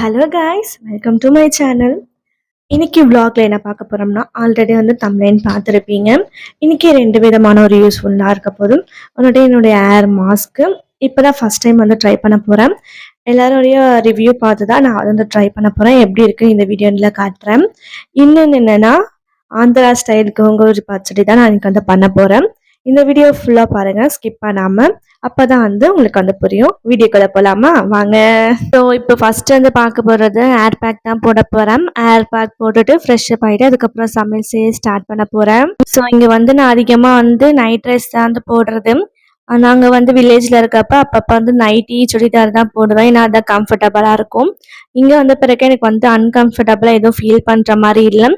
Hello guys welcome to my channel இன்றைக்கி vlogல என்ன பார்க்க போகிறோம்னா ஆல்ரெடி வந்து தம்ப்ளைன் பார்த்துருப்பீங்க. இன்றைக்கி ரெண்டு விதமான ஒரு யூஸ்ஃபுல்லாக இருக்க போதும். ஒன்றுடைய என்னுடைய ஏர் மாஸ்க்கு இப்போ தான் ஃபஸ்ட் டைம் வந்து ட்ரை பண்ண போகிறேன் எல்லாருடைய ரிவ்யூ பார்த்து தான் நான் வந்து ட்ரை பண்ண போகிறேன் எப்படி இருக்குது இந்த வீடியோவில் காட்டுறேன். இன்னொன்று என்னென்னா ஆந்திரா ஸ்டைல் கோங்கூர் பச்சடி தான் நான் இன்றைக்கி வந்து பண்ண போகிறேன் இந்த வீடியோ ஃபுல்லாக பாருங்கள் ஸ்கிப் பண்ணாமல் அப்போ தான் வந்து உங்களுக்கு வந்து புரியும். வீடியோக்குள்ளே போகலாமா வாங்க. ஸோ இப்போ ஃபஸ்ட்டு வந்து பார்க்க போகிறது ஏர் பேக் தான் போட போகிறேன் ஏர் பேக் போட்டுட்டு ஃப்ரெஷ் அப் ஆகிட்டு அதுக்கப்புறம் சமையல் செய்ய ஸ்டார்ட் பண்ண போகிறேன் ஸோ இங்கே வந்து நான் அதிகமாக வந்து நைட் ரைஸ் தான் வந்து போடுறது. நாங்கள் வந்து வில்லேஜில் இருக்கப்ப அப்பப்போ வந்து நைட்டி சுடிதார் தான் போடுவேன். ஏன்னா அதான் கம்ஃபர்டபுளாக இருக்கும். இங்கே வந்த பிறகு எனக்கு வந்து அன்கம்ஃபர்டபுளாக எதுவும் ஃபீல் பண்ணுற மாதிரி இல்லை.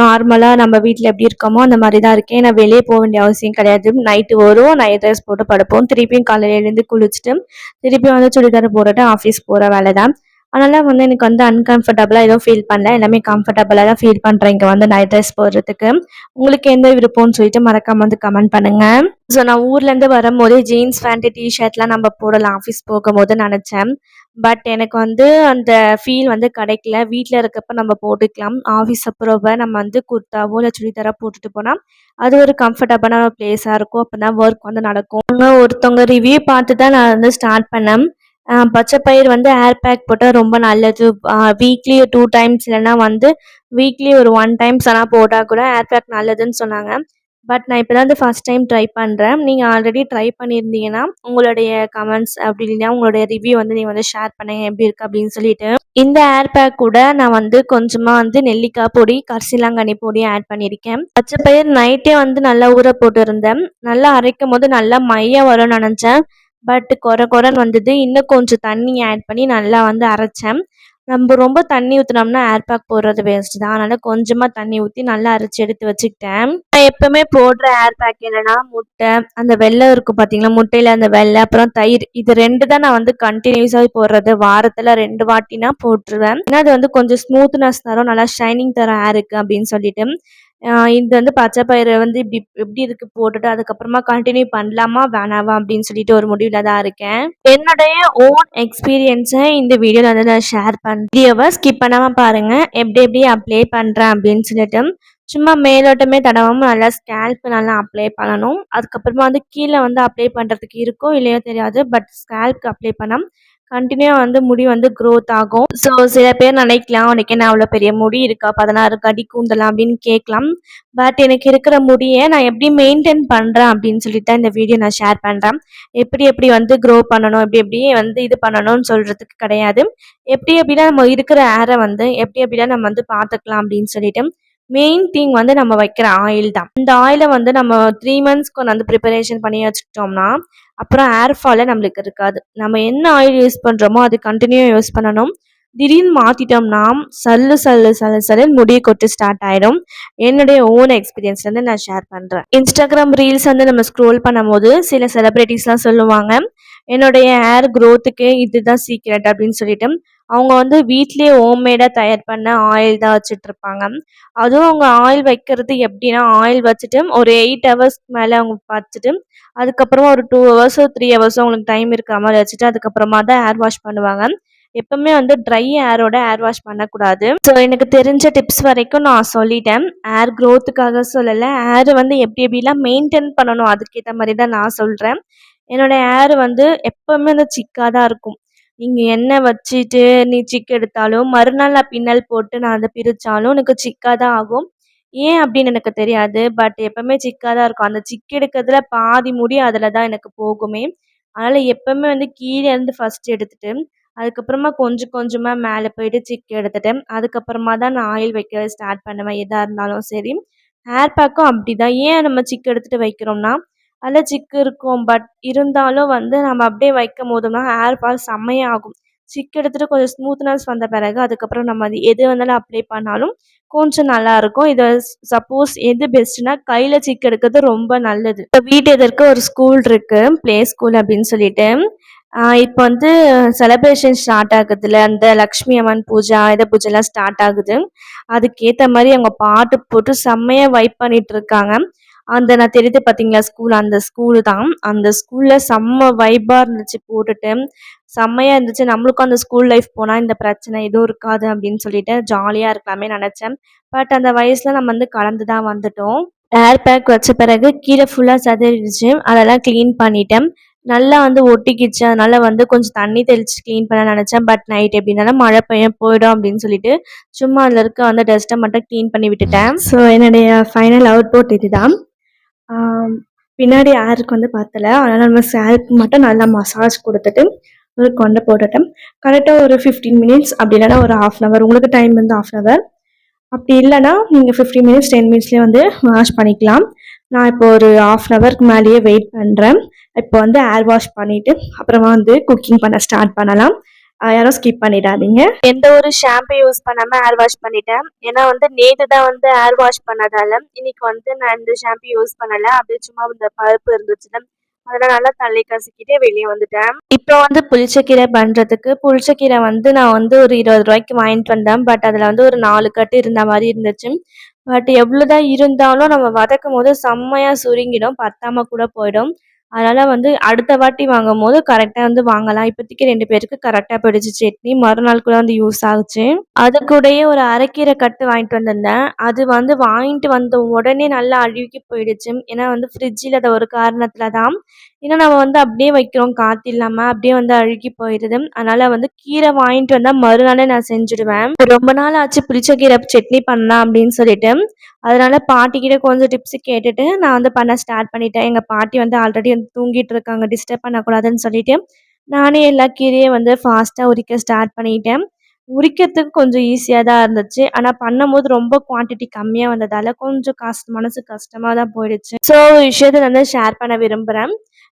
நார்மலாக நம்ம வீட்டில் எப்படி இருக்கோமோ அந்த மாதிரி தான் இருக்கேன். நான் வெளியே போக வேண்டிய அவசியம் கிடையாது. நைட்டு வரும் நைட் ட்ரெஸ் போட்டு படுப்போம். திருப்பியும் காலையிலேருந்து குளிச்சுட்டு திருப்பியும் வந்து சுடிதார் போட்டுட்டு ஆஃபீஸ் போகிற வேலை தான் அதனால் வந்து எனக்கு வந்து அன்கம்ஃபர்டபுளாக எதுவும் ஃபீல் பண்ணல. எல்லாமே கம்ஃபர்டபுளாக தான் ஃபீல் பண்ணுறேன் இங்கே வந்து நைட் ட்ரெஸ் போடுறதுக்கு. உங்களுக்கு எந்த விருப்பம்னு சொல்லிட்டு மறக்காமல் வந்து கமெண்ட் பண்ணுங்க. ஸோ நான் ஊர்லேருந்து வரும்போது ஜீன்ஸ் பேண்ட்டு டிஷர்ட்லாம் நம்ம போடலாம். ஆஃபீஸ் போகும்போது நினச்சேன். பட் எனக்கு வந்து அந்த ஃபீல் வந்து கிடைக்கல. வீட்டில் இருக்கப்ப நம்ம போட்டுக்கலாம். ஆஃபீஸ் அப்புறப்ப நம்ம வந்து குர்த்தாவோ இல்லை சுடிதாரோ போட்டுட்டு போனால் அது ஒரு கம்ஃபர்டபுளான பிளேஸாக இருக்கும். அப்போ தான் ஒர்க் வந்து நடக்கும். ஒருத்தவங்க ரிவ்யூ பார்த்து தான் நான் வந்து ஸ்டார்ட் பண்ணேன். பச்சை பயிர் வந்து ஏர் பேக் போட்டால் ரொம்ப நல்லது. வீக்லி டூ டைம்ஸ் இல்லைன்னா வந்து வீக்லி ஒரு ஒன் டைம்ஸ் ஆனால் போட்டால் கூட ஏர் பேக் நல்லதுன்னு சொன்னாங்க. பட் நான் இப்போ தான் வந்து ஃபஸ்ட் டைம் ட்ரை பண்ணுறேன் நீங்கள் ஆல்ரெடி ட்ரை பண்ணியிருந்தீங்கன்னா உங்களுடைய கமெண்ட்ஸ் அப்படி இல்லைன்னா உங்களுடைய ரிவ்யூ வந்து நீங்கள் வந்து ஷேர் பண்ணுங்க. எப்படி இருக்குது அப்படின்னு சொல்லிட்டு. இந்த ஏர் பேக் கூட நான் வந்து கொஞ்சமாக வந்து நெல்லிக்காய் பொடி கரிசிலாங்கண்ணி பொடி ஆட் பண்ணியிருக்கேன். பச்சை பயிர் நைட்டே வந்து நல்லா ஊற போட்டு இருந்தேன் நல்லா அரைக்கும் போது நல்லா மையம் வரும்னு நினச்சேன். பட் கொர குறைன்னு வந்தது. இன்னும் கொஞ்சம் தண்ணி ஆட் பண்ணி நல்லா வந்து அரைச்சேன். நம்ம ரொம்ப தண்ணி ஊற்றினோம்னா ஏர் பேக் போடுறது வேஸ்ட் தான். அதனால் கொஞ்சமாக தண்ணி ஊற்றி நல்லா அரைச்சி எடுத்து வச்சுக்கிட்டேன். நான் எப்போவுமே போடுற ஏர் பேக் என்னென்னா முட்டை அந்த வெள்ளை இருக்கும் பார்த்தீங்களா முட்டையில் அந்த வெள்ளை அப்புறம் தயிர். இது ரெண்டு தான் நான் வந்து கண்டினியூஸாக போடுறது. வாரத்தில் ரெண்டு வாட்டினா போட்டுருவேன். ஏன்னா அது வந்து கொஞ்சம் ஸ்மூத்னஸ் தரும். நல்லா ஷைனிங் தரும் ஏருக்கு அப்படின்னு சொல்லிட்டு. இது வந்து பச்சை பயிரை வந்து இப்படி எப்படி இருக்கு போட்டுட்டு அதுக்கப்புறமா கண்டினியூ பண்ணலாமா வேணாவா அப்படின்னு சொல்லிட்டு ஒரு முடிவில் தான் இருக்கேன். என்னுடைய ஓன் எக்ஸ்பீரியன்ஸை இந்த வீடியோவில் வந்து நான் ஷேர் பண்ண வீடியோவை ஸ்கிப் பண்ணாமல் பாருங்கள் எப்படி எப்படி அப்ளை பண்ணுறேன் அப்படின்னு சொல்லிட்டு. சும்மா மேலோட்டமே தடவாமல் நல்லா ஸ்கேல்ப் நல்லா அப்ளை பண்ணணும். அதுக்கப்புறமா வந்து கீழே வந்து அப்ளை பண்ணுறதுக்கு இருக்கோ இல்லையோ தெரியாது. பட் ஸ்கேல்ப்க்கு அப்ளை பண்ணால் கண்டினியூ வந்து முடி வந்து க்ரோத் ஆகும். ஸோ சில பேர் நினைக்கலாம் உனக்கு என்ன அவ்வளோ பெரிய முடி இருக்கா? பதினாறு கடி கூந்தலாம் அப்படின்னு கேட்கலாம். பட் எனக்கு இருக்கிற முடியை நான் எப்படி மெயின்டைன் பண்ணுறேன் அப்படின்னு சொல்லிட்டு தான் இந்த வீடியோ நான் ஷேர் பண்ணுறேன் எப்படி எப்படி வந்து க்ரோ பண்ணணும் எப்படி எப்படி வந்து இது பண்ணணும்னு சொல்கிறதுக்கு கிடையாது. எப்படி எப்படிலாம் நம்ம இருக்கிற ஏரை வந்து எப்படி எப்படிலாம் நம்ம வந்து பார்த்துக்கலாம் அப்படின்னு சொல்லிட்டு மெயின் திங் வந்து நம்ம வைக்கிற ஆயில் தான். இந்த ஆயிலை வந்து நம்ம த்ரீ மந்த்ஸ்க்கு வந்து ப்ரிப்பரேஷன் பண்ணி வச்சுக்கிட்டோம்னா அப்புறம் ஏர் ஃபாலே நம்மளுக்கு இருக்காது. நம்ம என்ன ஆயில் யூஸ் பண்ணுறோமோ அது கண்டினியூ யூஸ் பண்ணணும். திடீர்னு மாற்றிட்டோம்னா சல்லு சல்லு சல்லு சல்லு முடி கொட்டு ஸ்டார்ட் ஆகிடும் என்னுடைய ஓன் எக்ஸ்பீரியன்ஸ்லேருந்து நான் ஷேர் பண்ணுறேன் இன்ஸ்டாகிராம் ரீல்ஸ் வந்து நம்ம ஸ்க்ரோல் பண்ணும்போது சில செலிப்ரிட்டிஸ்லாம் சொல்லுவாங்க என்னுடைய ஹேர் க்ரோத்துக்கே இதுதான் சீக்ரெட் அப்படின்னு சொல்லிட்டு. அவங்க வந்து வீட்லேயே ஹோம்மேடாக தயார் பண்ண ஆயில் தான் வச்சிட்டுருப்பாங்க. அதுவும் அவங்க ஆயில் வைக்கிறது எப்படின்னா ஆயில் வச்சுட்டு ஒரு எயிட் ஹவர்ஸ்க்கு மேலே அவங்க வச்சுட்டு அதுக்கப்புறமா ஒரு டூ ஹவர்ஸோ த்ரீ ஹவர்ஸோ அவங்களுக்கு டைம் இருக்கிற மாதிரி வச்சுட்டு அதுக்கப்புறமா தான் ஹேர் வாஷ் பண்ணுவாங்க. எப்பவுமே வந்து ட்ரை ஹேரோட ஹேர் வாஷ் பண்ணக்கூடாது. ஸோ எனக்கு தெரிஞ்ச டிப்ஸ் வரைக்கும் நான் சொல்லிட்டேன். ஹேர் க்ரோத்துக்காக சொல்லலை. ஹேர் வந்து எப்படி எப்படிலாம் மெயின்டைன் பண்ணணும் அதுக்கேற்ற மாதிரி தான் நான் சொல்கிறேன் என்னோட ஹேர் வந்து எப்பவுமே வந்து சிக்காக தான் இருக்கும். நீங்கள் எண்ணெய் வச்சுட்டு நீ சிக்கு எடுத்தாலும் மறுநாள் நான் பின்னல் போட்டு நான் அதை பிரித்தாலும் எனக்கு சிக்காக தான் ஆகும். ஏன் அப்படின்னு எனக்கு தெரியாது. பட் எப்பவுமே சிக்காக தான் இருக்கும். அந்த சிக்கு எடுக்கிறதுல பாதி முடி அதில் தான் எனக்கு போகுமே. அதனால் எப்பவுமே வந்து கீழே இருந்து ஃபஸ்ட் எடுத்துட்டு அதுக்கப்புறமா கொஞ்சம் கொஞ்சமாக மேலே போயிட்டு சிக்கு எடுத்துட்டு அதுக்கப்புறமா தான் நான் ஆயில் வைக்க ஸ்டார்ட் பண்ணுவேன். எதாக இருந்தாலும் சரி. ஹேர் பேக்கும் அப்படி தான் ஏன் நம்ம சிக்கு எடுத்துகிட்டு வைக்கிறோம்னா அதில் சிக்கு இருக்கும். பட் இருந்தாலும் வந்து நம்ம அப்படியே வைக்கும் போதுனா ஹேர் ஃபால் செம்மையாகும். சிக்கு எடுத்துகிட்டு கொஞ்சம் ஸ்மூத்னஸ் வந்த பிறகு அதுக்கப்புறம் நம்ம அது எது வந்தாலும் அப்ளை பண்ணாலும் கொஞ்சம் நல்லா இருக்கும் இதை சப்போஸ் எது பெஸ்ட்னா கையில் சிக்கு எடுக்கிறது ரொம்ப நல்லது. இப்போ வீட்டு எதற்கு ஒரு ஸ்கூல் இருக்குது ப்ளே ஸ்கூல் அப்படின்னு சொல்லிட்டு. இப்போ வந்து செலப்ரேஷன் ஸ்டார்ட் ஆகுதுல. அந்த லக்ஷ்மி அம்மன் பூஜா இதை பூஜைலாம் ஸ்டார்ட் ஆகுது. அதுக்கேற்ற மாதிரி அவங்க பாட்டு போட்டு செம்மையாக வைப் பண்ணிட்டு இருக்காங்க. அந்த நான் தெரியுது பார்த்தீங்களா ஸ்கூல் அந்த ஸ்கூலு தான். அந்த ஸ்கூலில் செம்ம வைப்பாக இருந்துச்சு போட்டுட்டு. செம்மையாக இருந்துச்சு. நம்மளுக்கும் அந்த ஸ்கூல் லைஃப் போனால் இந்த பிரச்சனை எதுவும் இருக்காது அப்படின்னு சொல்லிட்டு ஜாலியாக இருக்கலாமே நினச்சேன். பட் அந்த வயசில் நம்ம வந்து கலந்து தான் வந்துட்டோம். ஏர் பேக் வச்ச பிறகு கீழே ஃபுல்லாக சதறிடுச்சு. அதெல்லாம் க்ளீன் பண்ணிட்டேன். நல்லா வந்து ஒட்டிக்கிச்சு. அதனால வந்து கொஞ்சம் தண்ணி தெளித்து க்ளீன் பண்ண நினச்சேன். பட் நைட் எப்படினாலும் மழை பெய்யும் போயிடும் அப்படின்னு சொல்லிட்டு சும்மா அதில் இருக்க வந்து டஸ்ட்டை மட்டும் க்ளீன் பண்ணி விட்டுட்டேன். ஸோ என்னுடைய ஃபைனல் அவுட் புட் இதுதான். பின்னாடி ஏருக்கு வந்து பார்த்தல அதனால் நம்ம சேருக்கு மட்டும் நல்லா மசாஜ் கொடுத்துட்டு ஒரு கொண்டை போட்டுட்டேன் கரெக்டாக ஒரு ஃபிஃப்டீன் மினிட்ஸ் அப்படி இல்லைன்னா ஒரு ஹாஃப் அன் ஹவர் உங்களுக்கு டைம் வந்து ஹாஃப் அன் ஹவர் அப்படி இல்லைன்னா நீங்கள் ஃபிஃப்டீன் மினிட்ஸ் டென் மினிட்ஸ்லேயே வந்து வாஷ் பண்ணிக்கலாம். நான் இப்போ ஒரு ஹாஃப் அன் ஹவருக்கு மேலேயே வெயிட் பண்ணுறேன் இப்போ வந்து ஏர் வாஷ் பண்ணிவிட்டு அப்புறமா வந்து குக்கிங் பண்ண ஸ்டார்ட் பண்ணலாம். யாரும் ஸ்கிப் பண்ணிடாதீங்க. எந்த ஒரு ஷாம்பு யூஸ் பண்ணாம ஏர் வாஷ் பண்ணிட்டேன். ஏன்னா வந்து நேத்து தான் வந்து ஏர் வாஷ் பண்ணதால இன்னைக்கு வந்து நான் இந்த ஷாம்பு யூஸ் பண்ணல. அப்படியே சும்மா இந்த பருப்பு இருந்துச்சுல அதெல்லாம் நல்லா தள்ளி கசக்கிட்டே வெளியே வந்துட்டேன். இப்போ வந்து புளிச்சக்கீரை பண்றதுக்கு புளிச்சக்கீரை வந்து நான் வந்து ஒரு இருபது ரூபாய்க்கு வாங்கிட்டு வந்தேன். பட் அதுல வந்து ஒரு நாலு கட்டு இருந்த மாதிரி இருந்துச்சு. பட் எவ்வளோதான் இருந்தாலும் நம்ம வதக்கும் போது செம்மையாக சுருங்கிடும். பத்தாம கூட போயிடும். அதனால் வந்து அடுத்த வாட்டி வாங்கும் போது கரெக்டாக வந்து வாங்கலாம். இப்போதைக்கு ரெண்டு பேருக்கு கரெக்டாக போயிடுச்சு சட்னி மறுநாள் கூட வந்து யூஸ் ஆகுச்சு. அது கூடயே ஒரு அரைக்கீரை கட்டு வாங்கிட்டு வந்திருந்தேன். அது வந்து வாங்கிட்டு வந்த உடனே நல்லா அழுகி போயிடுச்சு. ஏன்னா வந்து ஃப்ரிட்ஜில் அதை ஒரு காரணத்தில் தான் ஏன்னா நம்ம வந்து அப்படியே வைக்கிறோம் காற்று இல்லாமல் அப்படியே வந்து அழுகி போயிடுது அதனால் வந்து கீரை வாங்கிட்டு வந்தால் மறுநாளே நான் செஞ்சுடுவேன். ரொம்ப நாள் ஆச்சு புளிச்ச கீரை சட்னி பண்ணலாம் அப்படின்னு சொல்லிட்டு. அதனால் பாட்டிக்கிட்ட கொஞ்சம் டிப்ஸு கேட்டுட்டு நான் வந்து பண்ண ஸ்டார்ட் பண்ணிட்டேன். எங்கள் பாட்டி வந்து ஆல்ரெடி வந்து தூங்கிட்டு இருக்காங்க டிஸ்டர்ப் பண்ணக்கூடாதுன்னு சொல்லிட்டு. நானே எல்லா கீரையும் வந்து ஃபாஸ்ட்டாக உரிக்க ஸ்டார்ட் பண்ணிட்டேன். உரிக்கிறதுக்கு கொஞ்சம் ஈஸியாக தான் இருந்துச்சு. ஆனால் பண்ணும்போது ரொம்ப குவான்டிட்டி கம்மியாக வந்ததால் கொஞ்சம் கஷ்ட மனசு கஷ்டமாக தான் போயிடுச்சு. ஸோ ஒரு விஷயத்தை வந்து ஷேர் பண்ண விரும்புகிறேன்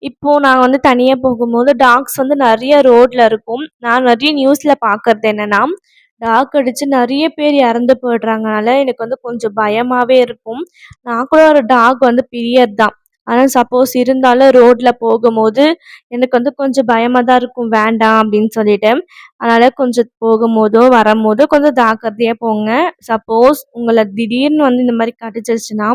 இப்போது நான் வந்து தனியாக போகும்போது டாக்ஸ் வந்து நிறைய ரோட்டில் இருக்கும். நான் நிறைய நியூஸில் பார்க்கறது என்னென்னா டாக் அடித்து நிறைய பேர் இறந்து போயிடுறாங்கனால எனக்கு வந்து கொஞ்சம் பயமாகவே இருக்கும். நான் கூட ஒரு டாக் வந்து பிரியர் தான் ஆனால் சப்போஸ் இருந்தாலும் ரோட்டில் போகும்போது எனக்கு வந்து கொஞ்சம் பயமாக தான் இருக்கும். வேண்டாம் அப்படின்னு சொல்லிட்டு. அதனால் கொஞ்சம் போகும்போதோ வரும்போதோ கொஞ்சம் ஜாக்கிரதையாக போங்க. சப்போஸ் உங்களை திடீர்னு வந்து இந்த மாதிரி கடிச்சிருச்சுன்னா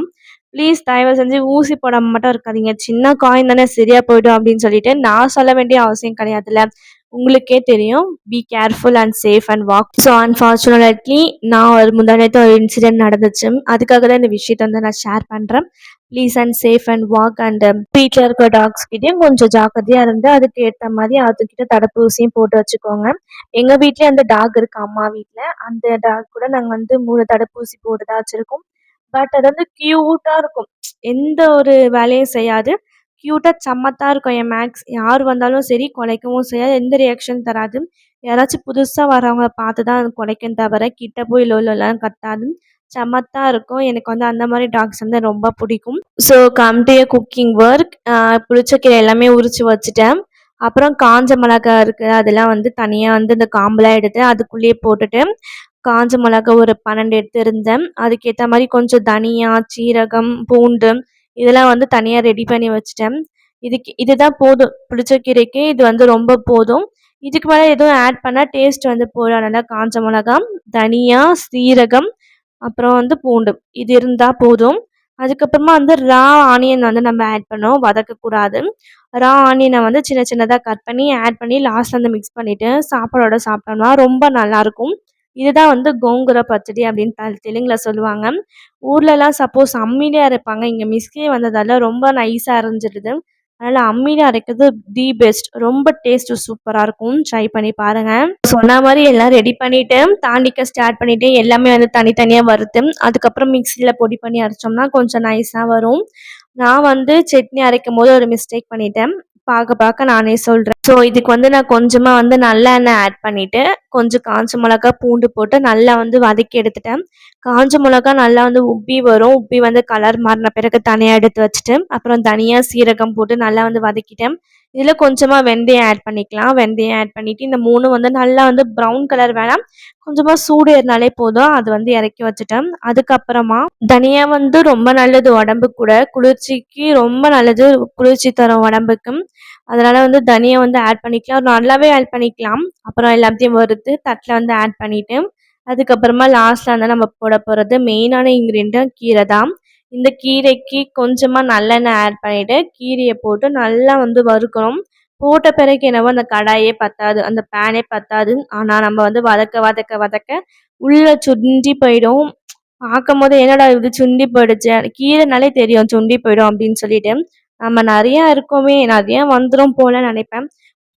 ப்ளீஸ் தயவு செஞ்சு ஊசி போடாம மட்டும் இருக்காதீங்க. சின்ன காயின் தானே சரியா போயிடும் அப்படின்னு சொல்லிட்டு நான் சொல்ல வேண்டிய அவசியம் கிடையாதுல்ல. உங்களுக்கே தெரியும். Be careful and safe and walk so unfortunately நான் ஒரு முந்தானத்து ஒரு இன்சிடென்ட் நடந்துச்சு. அதுக்காக தான் இந்த விஷயத்தை வந்து நான் ஷேர் பண்ணுறேன் please and safe and walk and um, வீட்டில் இருக்க டாக்ஸ் கிட்டேயும் கொஞ்சம் ஜாக்கிரதையாக இருந்து அதுக்கு ஏற்ற மாதிரி அதுக்கிட்ட தடுப்பூசியும் போட்டு வச்சுக்கோங்க. எங்கள் வீட்லேயே அந்த டாக் இருக்கு. அம்மா வீட்டில் அந்த டாக் கூட நாங்கள் வந்து மூணு தடுப்பூசி போட்டு தான் வச்சுருக்கோம். பட் அது வந்து க்யூட்டாக இருக்கும். எந்த ஒரு வேலையும் செய்யாது. க்யூட்டாக சம்மத்தாக இருக்கும் என் மேக்ஸ் யார் வந்தாலும் சரி குலைக்கவும் செய்யாது. எந்த ரியாக்ஷன் தராது. யாராச்சும் புதுசாக வரவங்க பார்த்து தான் அது குலைக்கும் தவிர கிட்ட போய் லோலெல்லாம் கத்தாது செம்மத்தாக இருக்கும். எனக்கு வந்து அந்த மாதிரி டாக்ஸ் வந்து ரொம்ப பிடிக்கும். So come to cooking work புளிச்சக்கீரை எல்லாமே உரிச்சு வச்சுட்டேன். அப்புறம் காஞ்ச மிளகா இருக்குது அதெல்லாம் வந்து தனியாக வந்து இந்த காம்பெலாம் எடுத்து அதுக்குள்ளேயே போட்டுட்டு காஞ்ச மிளகா ஒரு பன்னெண்டு எடுத்து இருந்தேன் அதுக்கேற்ற மாதிரி கொஞ்சம் தனியா சீரகம் பூண்டு இதெல்லாம் வந்து தனியாக ரெடி பண்ணி வச்சிட்டேன். இதுக்கு இதுதான் போதும். புளிச்சக்கீரைக்கு இது வந்து ரொம்ப போதும். இதுக்கு மேலே எதுவும் ஆட் பண்ணால் டேஸ்ட் வந்து போடாதுனால காஞ்ச மிளகா தனியா சீரகம் அப்புறம் வந்து பூண்டு. இது இருந்தால் போதும். அதுக்கப்புறமா வந்து ரா ஆனியன் வந்து நம்ம ஆட் பண்ணோம் வதக்கக்கூடாது. ரா ஆனியனை வந்து சின்ன சின்னதாக கட் பண்ணி ஆட் பண்ணி லாஸ்ட்டில் வந்து மிக்ஸ் பண்ணிவிட்டு சாப்பாடோட சாப்பிட்டோம்னா ரொம்ப நல்லாயிருக்கும் இதுதான் வந்து கோங்குர பச்சடி அப்படின்னு தெலுங்கில் சொல்லுவாங்க. ஊர்லலாம் சப்போஸ் அம்மிலே அரைப்பாங்க. இங்கே மிஸ்கே வந்ததால் ரொம்ப நைஸாக அரைஞ்சிடுது அதனால் அம்மியில் அரைக்கிறது தி பெஸ்ட் ரொம்ப டேஸ்ட்டு சூப்பராக இருக்கும். ட்ரை பண்ணி பாருங்கள் சொன்ன மாதிரி எல்லாம் ரெடி பண்ணிவிட்டு தாண்டிக்க ஸ்டார்ட் பண்ணிவிட்டு எல்லாமே வந்து தனித்தனியாக வறுத்து அதுக்கப்புறம் மிக்சியில் பொடி பண்ணி அரைச்சோம்னா கொஞ்சம் நைஸாக வரும். நான் வந்து சட்னி அரைக்கும் போது ஒரு மிஸ்டேக் பண்ணிட்டேன். பார்க்க பார்க்க நானே சொல்கிறேன் ஸோ இதுக்கு வந்து நான் கொஞ்சமாக வந்து நல்லெண்ணெய் ஆட் பண்ணிவிட்டு கொஞ்சம் காஞ்ச மிளகா பூண்டு போட்டு நல்லா வந்து வதக்கி எடுத்துட்டேன். காஞ்ச மிளகா நல்லா வந்து உப்பி வரும். உப்பி வந்து கலர் மாறின பிறகு தனியாக எடுத்து வச்சுட்டு அப்புறம் தனியாக சீரகம் போட்டு நல்லா வந்து வதக்கிட்டேன். இதில் கொஞ்சமாக வெந்தயம் ஆட் பண்ணிக்கலாம். வெந்தயம் ஆட் பண்ணிவிட்டு இந்த மூணு வந்து நல்லா வந்து ப்ரௌன் கலர் வேணாம். கொஞ்சமாக சூடு ஏறினாலே போதும். அது வந்து இறக்கி வச்சுட்டேன். அதுக்கப்புறமா தனியா வந்து ரொம்ப நல்லது உடம்பு கூட. குளிர்ச்சிக்கு ரொம்ப நல்லது குளிர்ச்சி தரும் உடம்புக்கும். அதனால வந்து தனியா வந்து ஆட் பண்ணிக்கலாம். நல்லாவே ஆட் பண்ணிக்கலாம். அப்புறம் எல்லாத்தையும் வறுத்து தட்டில் வந்து ஆட் பண்ணிவிட்டு அதுக்கப்புறமா லாஸ்ட்டில் வந்து நம்ம போட போகிறது மெயினான இன்க்ரீடியன்ட் கீரை தான் இந்த கீரைக்கு கொஞ்சமாக நல்லெண்ணெய் ஆட் பண்ணிவிட்டு கீரையை போட்டு நல்லா வந்து வறுக்கணும். போட்ட பிறகு என்னவோ அந்த கடாயே பத்தாது அந்த பேனே பத்தாது. ஆனால் நம்ம வந்து வதக்க வதக்க வதக்க உள்ளே சுண்டி போயிடும். பார்க்கும் போது என்னடா இது சுண்டி போயிடுச்சு? கீரைனாலே தெரியும் சுண்டி போயிடும் அப்படின்னு சொல்லிட்டு. நம்ம நிறையா இருக்கோமே நிறையா வந்துடும் போல நினைப்பேன்.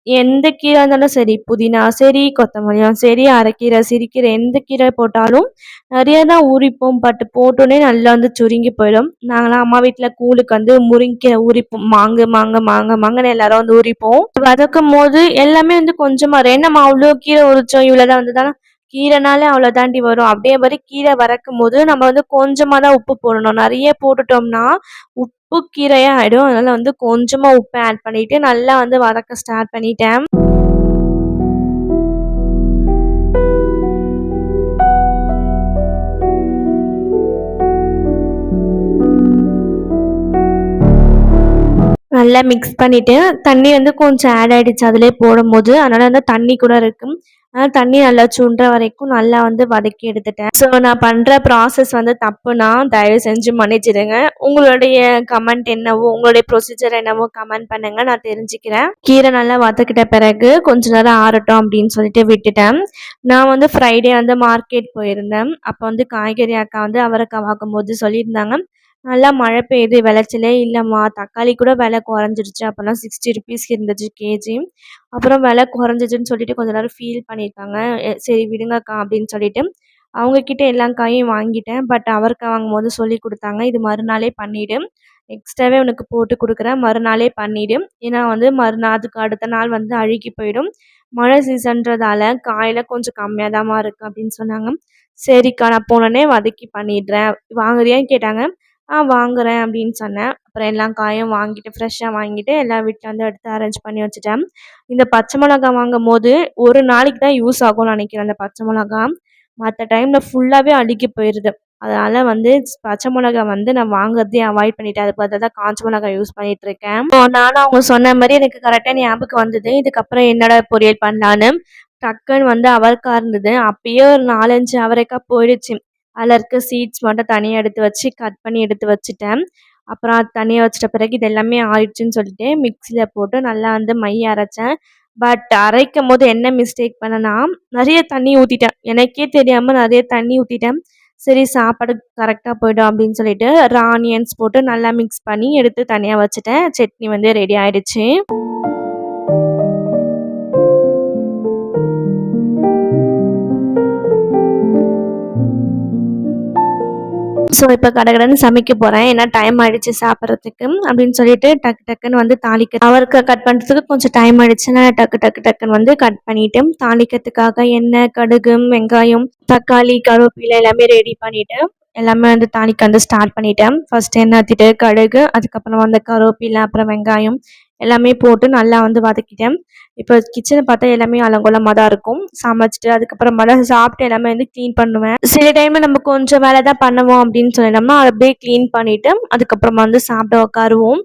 எந்த கீரை இருந்தாலும் சரி புதினா சரி கொத்தமல்லியும் சரி அரைக்கீரை சிறுக்கீரை எந்த கீரை போட்டாலும் நிறைய தான் உரிப்போம். பட் போட்டோன்னே நல்லா வந்து சுருங்கி போயிடும். நாங்களாம் அம்மா வீட்டில் கூழுக்கு வந்து முருங்கீரை உரிப்போம். மாங்கு மாங்க மாங்க மாங்கன்னு எல்லாரும் வந்து உரிப்போம். வதக்கும் போது எல்லாமே வந்து கொஞ்சமாக நம்ம அவ்வளோ கீரை உரிச்சோம் இவ்வளோ தான் வந்து தானே கீரைனாலே அவ்வளோ தாண்டி வரும். அப்படியே மாதிரி கீரை வறக்கும் போது நம்ம வந்து கொஞ்சமாக தான் உப்பு போடணும். நிறைய போட்டுட்டோம்னா உப்பு கீரையாக ஆகிடும் அதனால் வந்து கொஞ்சமாக உப்பு ஆட் பண்ணிவிட்டு நல்லா வந்து வதக்க ஸ்டார்ட் பண்ணிட்டேன். நல்லா மிக்ஸ் பண்ணிவிட்டு தண்ணி வந்து கொஞ்சம் ஆட் ஆகிடுச்சு அதிலே போடும்போது அதனால் வந்து தண்ணி கூட இருக்கும். அதனால் தண்ணி நல்லா சுண்டுற வரைக்கும் நல்லா வந்து வதக்கி எடுத்துட்டேன். ஸோ நான் பண்ணுற ப்ராசஸ் வந்து தப்புனா தயவு செஞ்சு மன்னிச்சிடுங்க. உங்களுடைய கமெண்ட் என்னவோ உங்களுடைய ப்ரொசீஜர் என்னவோ கமெண்ட் பண்ணுங்கள் நான் தெரிஞ்சுக்கிறேன். கீரை நல்லா வதக்கிட்ட பிறகு கொஞ்ச நேரம் ஆறட்டும் அப்படின்னு சொல்லிட்டு விட்டுட்டேன். நான் வந்து ஃப்ரைடே வந்து மார்க்கெட் போயிருந்தேன். அப்போ வந்து காய்கறி அக்கா வந்து அவரைக்காய் வாங்கும்போது சொல்லியிருந்தாங்க. நல்லா மழை பெய்யுது விளைச்சலே இல்லைம்மா. தக்காளி கூட விலை குறைஞ்சிருச்சு. அப்போல்லாம் சிக்ஸ்டி ருபீஸ் இருந்துச்சு கேஜி அப்புறம் விலை குறைஞ்சிச்சின்னு சொல்லிட்டு கொஞ்ச நேரம் ஃபீல் பண்ணியிருக்காங்க. சரி விடுங்கக்கா அப்படின்னு சொல்லிட்டு அவங்கக்கிட்ட எல்லா காயும் வாங்கிட்டேன். பட் அவரைக்காய் வாங்கும்போது சொல்லி கொடுத்தாங்க. இது மறுநாளே பண்ணிவிடு எக்ஸ்ட்ராவே உனக்கு போட்டு கொடுக்குறேன். மறுநாளே பண்ணிவிடு ஏன்னா வந்து மறுநாள் அதுக்கு அடுத்த நாள் வந்து அழுகி போயிடும். மழை சீசன்றதால காயில் கொஞ்சம் கம்மியாக தான்மா இருக்குது அப்படின்னு சொன்னாங்க. சரிக்கா நான் போனோடனே வதக்கி பண்ணிடுறேன். வாங்குறியான்னு கேட்டாங்க. ஆ வாங்குகிறேன் அப்படின்னு சொன்னேன். அப்புறம் எல்லா காயும் வாங்கிட்டு ஃப்ரெஷ்ஷாக வாங்கிட்டு எல்லா வீட்டில் வந்து எடுத்து அரேஞ்ச் பண்ணி வச்சுட்டேன். இந்த பச்சை மிளகா வாங்கும் போது ஒரு நாளைக்கு தான் யூஸ் ஆகும்னு நினைக்கிறேன் அந்த பச்சை மிளகா. மற்ற டைமில் ஃபுல்லாகவே அழுகி போயிடுது அதனால் வந்து பச்சை மிளகா வந்து நான் வாங்குறதே அவாய்ட் பண்ணிட்டேன். அதுக்கு பதிலாக தான் காஞ்ச மிளகா யூஸ் பண்ணிகிட்ருக்கேன் நானும் அவங்க சொன்ன மாதிரி எனக்கு கரெக்டாக ஞாபகம் வந்தது. இதுக்கப்புறம் என்னடா பொரியல் பண்ணலான்னு டக்குன்னு வந்து அவரைக்காய் இருந்தது அப்பயே ஒரு நாலஞ்சு அவரைக்காய் போயிடுச்சு. அதில் இருக்க சீட்ஸ் மட்டும் தனியாக எடுத்து வச்சு கட் பண்ணி எடுத்து வச்சுட்டேன். அப்புறம் அது தனியாக வச்சிட்ட பிறகு இது எல்லாமே ஆயிடுச்சுன்னு சொல்லிட்டு மிக்சியில் போட்டு நல்லா வந்து மை அரைச்சேன். பட் அரைக்கும் போது என்ன மிஸ்டேக் பண்ணேன்னா நிறைய தண்ணி ஊற்றிட்டேன் எனக்கே தெரியாமல் நிறைய தண்ணி ஊற்றிட்டேன் சரி சாப்பாடு கரெக்டாக போய்டும் அப்படின்னு சொல்லிட்டு ரானியன்ஸ் போட்டு நல்லா மிக்ஸ் பண்ணி எடுத்து தனியாக வச்சுட்டேன். சட்னி வந்து ரெடி ஆயிடுச்சு. ஸோ இப்போ கடகடன்னு சமைக்க போகிறேன் ஏன்னா டைம் ஆயிடுச்சு சாப்பிட்றதுக்கு அப்படின்னு சொல்லிட்டு டக்கு டக்குன்னு வந்து தாளிக்க அவருக்கு கட் பண்ணுறதுக்கு கொஞ்சம் டைம் ஆயிடுச்சுன்னா டக்கு டக்கு டக்குன்னு வந்து கட் பண்ணிட்டு தாளிக்கிறதுக்காக எண்ணெய் கடுகு வெங்காயம் தக்காளி கருவேப்பிலை எல்லாமே ரெடி பண்ணிவிட்டு எல்லாமே வந்து தாளிக்க வந்து ஸ்டார்ட் பண்ணிட்டேன். ஃபர்ஸ்ட் எண்ணெய் ஊற்றிட்டு கடுகு அதுக்கப்புறம் வந்து கருவேப்பிலை அப்புறம் வெங்காயம் எல்லாமே போட்டு நல்லா வந்து வதக்கிட்டேன். இப்போ கிச்சனை பார்த்தா எல்லாமே அலங்கோலமாக தான் இருக்கும். சமைச்சிட்டு அதுக்கப்புறமா சாப்பிட்டு எல்லாமே வந்து க்ளீன் பண்ணுவேன். சில டைமில் நம்ம கொஞ்சம் வேலை தான் பண்ணுவோம் அப்படின்னு சொல்லிட்டோம்னா அதை அப்படியே க்ளீன் பண்ணிவிட்டு அதுக்கப்புறமா வந்து சாப்பிட உட்காருவோம்.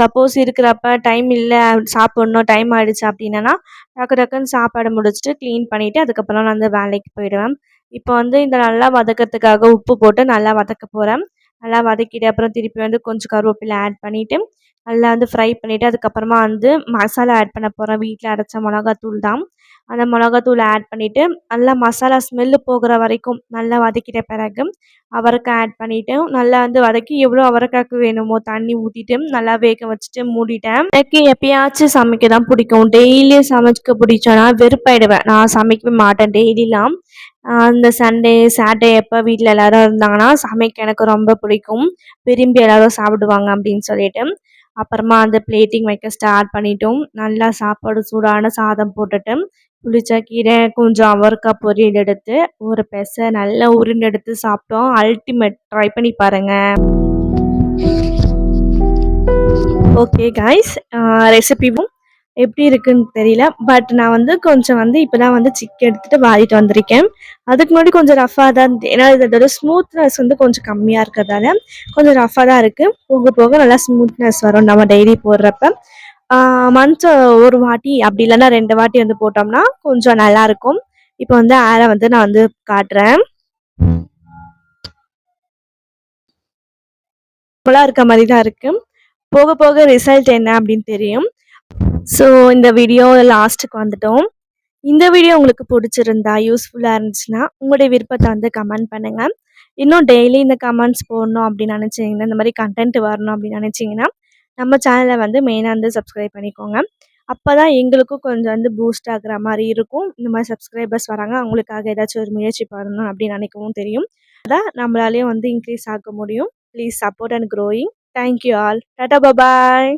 சப்போஸ் இருக்கிறப்ப டைம் இல்லை சாப்பிட்ணும் டைம் ஆகிடுச்சு அப்படின்னா டக்கு டக்குன்னு சாப்பாடு முடிச்சுட்டு க்ளீன் பண்ணிவிட்டு அதுக்கப்புறம் நான் வந்து வேலைக்கு போயிடுவேன். இப்போ வந்து இந்த நல்லா வதக்கிறதுக்காக உப்பு போட்டு நல்லா வதக்க போகிறேன் நல்லா வதக்கிட்டு அப்புறம் திருப்பி வந்து கொஞ்சம் கருவேப்பிலை ஆட் பண்ணிவிட்டு நல்லா வந்து ஃப்ரை பண்ணிவிட்டு அதுக்கப்புறமா வந்து மசாலா ஆட் பண்ண போகிறேன் வீட்டில் அரைச்ச மிளகாத்தூள் தான். அந்த மிளகாத்தூளை ஆட் பண்ணிவிட்டு நல்லா மசாலா ஸ்மெல்லு போகிற வரைக்கும் நல்லா வதக்கிட்ட பிறகு அவரைக்காய் ஆட் பண்ணிவிட்டு நல்லா வந்து வதக்கி எவ்வளோ அவரைக்காய்க்கு வேணுமோ தண்ணி ஊற்றிட்டு நல்லா வேக வச்சுட்டு மூடிட்டேன். எனக்கு எப்பயாச்சும் சமைக்க தான் பிடிக்கும். டெய்லியும் சமைக்க பிடிச்சோன்னா வெறுப்பாயிடுவேன். நான் சமைக்கவே மாட்டேன் டெய்லிலாம். அந்த சண்டே சாட்டர்டே எப்போ வீட்டில் எல்லோரும் இருந்தாங்கன்னா சமைக்க எனக்கு ரொம்ப பிடிக்கும். விரும்பி எல்லோரும் சாப்பிடுவாங்க அப்படின்னு சொல்லிட்டு. அப்புறமா அந்த பிளேட்டிங் வைக்க ஸ்டார்ட் பண்ணிட்டோம். நல்லா சாப்பாடு சூடான சாதம் போட்டுட்டு புளிச்ச கீரை கொஞ்சம் அவரைக்காய் பொரியல் எடுத்து ஒரு பெசை நல்லா உருண்டை எடுத்து சாப்பிட்டோம். அல்டிமேட் ட்ரை பண்ணி பாருங்கள் ஓகே காய்ஸ் ரெசிபிவும் எப்படி இருக்குன்னு தெரியல. பட் நான் வந்து கொஞ்சம் வந்து இப்போ தான் வந்து சிக் எடுத்துகிட்டு வாரிட்டு வந்திருக்கேன். அதுக்கு முன்னாடி கொஞ்சம் ரஃபாக தான் ஏன்னா இதோட ஸ்மூத்னஸ் வந்து கொஞ்சம் கம்மியாக இருக்கிறதால கொஞ்சம் ரஃபாக தான் இருக்குது போக போக நல்லா ஸ்மூத்னஸ் வரும் நம்ம டெய்லி போடுறப்ப. மந்த் ஒரு வாட்டி அப்படி இல்லைன்னா ரெண்டு வாட்டி வந்து போட்டோம்னா கொஞ்சம் நல்லாயிருக்கும் இப்போ வந்து ஆரை வந்து நான் வந்து காட்டுறேன். நார்மலாக இருக்க மாதிரி தான் இருக்குது போக போக ரிசல்ட் என்ன அப்படின்னு தெரியும். ஸோ இந்த வீடியோ லாஸ்ட்டுக்கு வந்துட்டோம். இந்த வீடியோ உங்களுக்கு பிடிச்சிருந்தா யூஸ்ஃபுல்லாக இருந்துச்சுன்னா உங்களுடைய விருப்பத்தை வந்து கமெண்ட் பண்ணுங்கள் இன்னும் டெய்லி இந்த கமெண்ட்ஸ் போடணும் அப்படின்னு நினச்சிங்கன்னா இந்த மாதிரி கண்டென்ட் வரணும் அப்படின்னு நினச்சிங்கன்னா நம்ம சேனலை வந்து மெயினாக வந்து சப்ஸ்கிரைப் பண்ணிக்கோங்க. அப்போ தான் எங்களுக்கும் கொஞ்சம் வந்து பூஸ்ட் ஆகுற மாதிரி இருக்கும். இந்த மாதிரி சப்ஸ்கிரைபர்ஸ் வராங்க அவங்களுக்காக ஏதாச்சும் ஒரு முயற்சி பண்ணணும் அப்படின்னு நினைக்கவும் தெரியும். அதான் நம்மளாலேயும் வந்து இன்க்ரீஸ் ஆக முடியும். Please support and growing thank you all tata bye bye